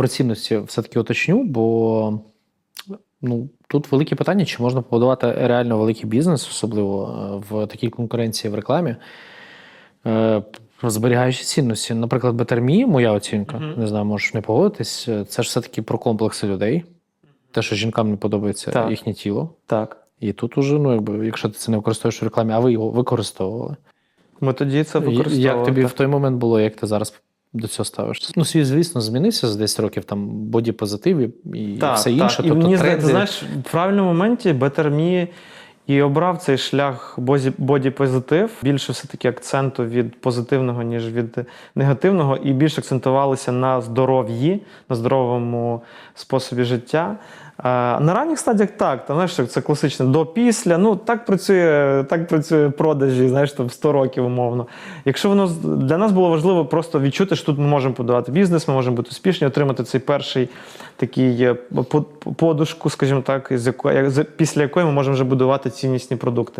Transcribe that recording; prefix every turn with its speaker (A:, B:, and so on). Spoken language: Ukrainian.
A: про цінності все-таки уточню, бо ну, тут велике питання, чи можна побудувати реально великий бізнес, особливо е, в такій конкуренції в рекламі, е, зберігаючи цінності. Наприклад, Бетермі, моя оцінка,
B: Мгм.
A: не знаю, можеш не погодитись, е, це ж все-таки про комплекси людей. Те, що жінкам не подобається
B: Так.
A: їхнє тіло.
B: Так.
A: І тут уже, ну, якби, якщо ти це не використовуєш в рекламі, а ви його використовували.
B: Ми тоді це використовували.
A: Як тобі
B: так.
A: в той момент було, як ти зараз до цього ставишся? Ну, світ, звісно, змінився за 10 років, там боді-позитив і, і
B: Так,
A: все інше.
B: Так. І
A: Тобто
B: мені
A: тренди-
B: знаєш, в правильному моменті Бетермі і обрав цей шлях боді-позитив. Більше все-таки акценту від позитивного, ніж від негативного, і більше акцентувалися на здоров'ї, на здоровому способі життя. На ранніх стадіях так, там, знаєш, це класичне до-після. Ну, так працює, так працює продажі, знаєш, там 100 років умовно. Якщо воно для нас було важливо просто відчути, що тут ми можемо будувати бізнес, ми можемо бути успішні, отримати цей перший такий е, подушку, скажімо так, з якої, після якої ми можемо вже будувати ціннісні продукти.